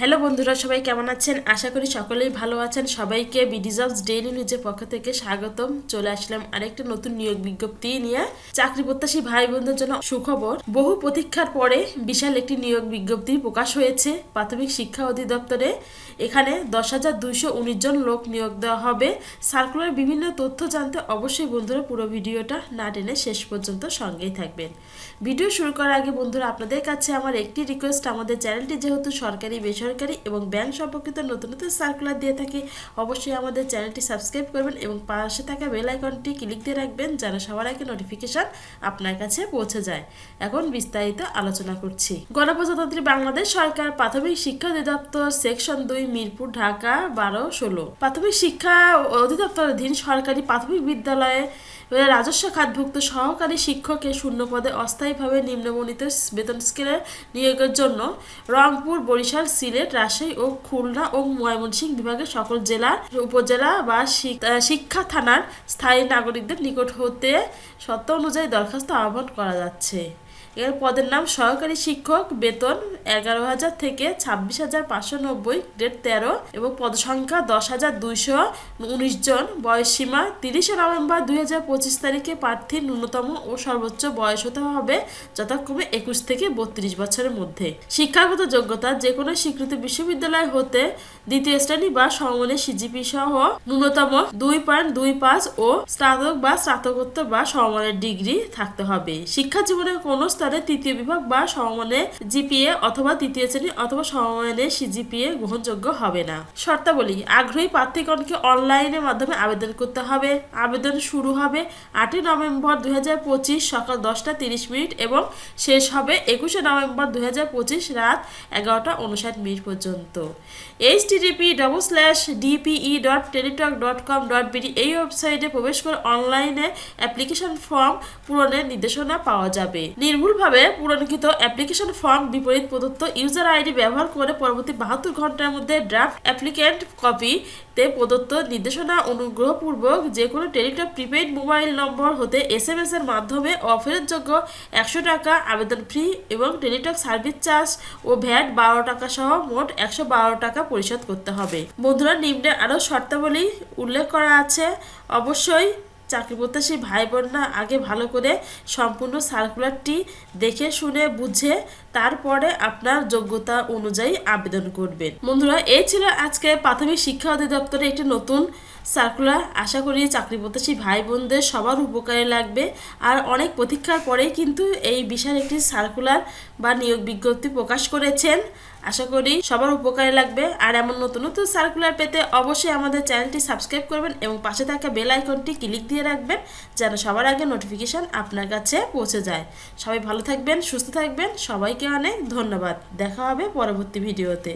Hello বন্ধুরা, সবাই কেমন আছেন? আশা করি সকলেই ভালো আছেন। সবাইকে বিডিজবস ডেইলি নিউজের পক্ষ থেকে স্বাগতম। চলে আসলাম আরেকটা নতুন নিয়োগ বিজ্ঞপ্তি নিয়ে। চাকরি প্রত্যাশী ভাই বোনদের জন্য সুখবর। বহু প্রতীক্ষার পরে বিশাল একটি নিয়োগ বিজ্ঞপ্তি প্রকাশ হয়েছে প্রাথমিক শিক্ষা অধিদপ্তরে। এখানে দশ হাজার দুইশো উনিশ জন লোক নিয়োগ দেওয়া হবে। সার্কুলার বিভিন্ন তথ্য জানতে অবশ্যই বন্ধুরা পুরো ভিডিওটা না টেনে শেষ পর্যন্ত সঙ্গেই থাকবেন। ভিডিও শুরু করার আগে বন্ধুরা, আপনাদের কাছে আমার একটি রিকোয়েস্ট আমাদের চ্যানেলটি যেহেতু সরকারি বেসরকারি এবং ব্যাংক সম্পর্কিত নতুন নতুন সার্কুলার দিয়ে থাকি, অবশ্যই আমাদের চ্যানেলটি সাবস্ক্রাইব করবেন এবং পাশে থাকা বেল আইকনটি ক্লিক দিয়ে রাখবেন যেন সবার আগে নোটিফিকেশন আপনার কাছে পৌঁছে যায়। এখন বিস্তারিত আলোচনা করছি। গণপ্রজাতন্ত্রী বাংলাদেশ সরকার প্রাথমিক শিক্ষা অধিদপ্তর সেকশন দুই, মিরপুর, ঢাকা, বারো, ষোলো। প্রাথমিক শিক্ষা অধিদপ্তর অধীন সরকারি প্রাথমিক বিদ্যালয়ে রাজস্ব খাতভুক্ত সহকারী শিক্ষকের শূন্য পদে অস্থায়ীভাবে নিম্নবর্ণিত বেতন স্কেলের নিয়োগের জন্য রংপুর, বরিশাল, সিলেট রাজশাহী ও খুলনা ও ময়মনসিংহ বিভাগের সকল জেলা উপজেলা বা শিক্ষা থানার স্থায়ী নাগরিকদের নিকট হতে সত্য অনুযায়ী দরখাস্ত আহ্বান করা যাচ্ছে। এর পদের নাম সহকারী শিক্ষক, বেতন এগারো হাজার থেকে ছাব্বিশ হাজার পাঁচশো নব্বই গ্রেড তেরো এবং পদসংখ্যা দশ হাজার দুইশো উনিশ জন। বয়সসীমা তিরিশে নভেম্বর দুই হাজার পঁচিশ তারিখে প্রার্থীর ন্যূনতম ও সর্বোচ্চ বয়স হতে হবে যথাক্রমে একুশ থেকে বত্রিশ বছরের মধ্যে। শিক্ষাগত যোগ্যতা যে কোনো স্বীকৃত বিশ্ববিদ্যালয় হতে দ্বিতীয় শ্রেণি বা সমমানের সিজিপি সহ ন্যূনতম দুই পয়েন্ট দুই পাঁচ ও স্নাতক বা স্নাতকোত্তর বা সমমানের ডিগ্রি থাকতে হবে। শিক্ষা জীবনের কোনো স্তরে তৃতীয় বিভাগ বা সমমানের জিপিএ অথবা তৃতীয় শ্রেণি অথবা সমমানের সিজিপিএ গ্রহণযোগ্য হবে না। শর্তাবলী, আগ্রহী প্রার্থীগণকে অনলাইনের মাধ্যমে আবেদন করতে হবে। আবেদন শুরু হবে আটই নভেম্বর দুই সকাল দশটা তিরিশ মিনিট এবং শেষ হবে একুশে নভেম্বর দুই হাজার পঁচিশ রাত এগারোটা উনষাট মিনিট পর্যন্ত। H TDP double slash DPE dot Teletalk dot com dot BD এই ওয়েবসাইটে প্রবেশ করে অনলাইনে অ্যাপ্লিকেশন ফর্ম পূরণের নির্দেশনা পাওয়া যাবে। নির্ভুলভাবে পূরণকৃত অ্যাপ্লিকেশন ফর্ম বিপরীত প্রদত্ত ইউজার আইডি ব্যবহার করে পরবর্তী বাহাত্তর ঘণ্টার মধ্যে ড্রাফট অ্যাপ্লিকেন্ট কপিতে প্রদত্ত নির্দেশনা অনুগ্রহপূর্বক যে কোনো টেলিটক প্রিপেইড মোবাইল নম্বর হতে এস এম এস এর মাধ্যমে অফেরতযোগ্য একশো টাকা, আবেদন ফি এবং টেলিটক সার্ভিস চার্জ ও ভ্যাট বারো টাকা সহ মোট একশো বারো টাকা পরিশোধ করতে হবে। বন্ধুরা, নিম্নে আরও শর্তাবলী উল্লেখ করা আছে। অবশ্যই চাকরি প্রত্যাশী ভাই বোনরা আগে ভালো করে সম্পূর্ণ সার্কুলারটি দেখে, শুনে, বুঝে, তারপরে আপনার যোগ্যতা অনুযায়ী আবেদন করবেন। বন্ধুরা, এই ছিল আজকে প্রাথমিক শিক্ষা অধিদপ্তরে একটি নতুন সার্কুলার, আশা করি চাকরি প্রত্যাশী ভাই বোনদের সবার উপকারে লাগবে। আর অনেক প্রতীক্ষার পরেই কিন্তু এই বিশাল একটি সার্কুলার বা নিয়োগ বিজ্ঞপ্তি প্রকাশ করেছেন। আশা করি সবার উপকারে লাগবে। আর এমন নতুন নতুন সার্কুলার পেতে অবশ্যই আমাদের চ্যানেলটি সাবস্ক্রাইব করবেন এবং পাশে থাকা বেল আইকনটি ক্লিক দিয়ে রাখবেন যেন সবার আগে নোটিফিকেশন আপনার কাছে পৌঁছে যায়। সবাই ভালো থাকবেন, সুস্থ থাকবেন। সবাইকে অনেক ধন্যবাদ। দেখা হবে পরবর্তী ভিডিওতে।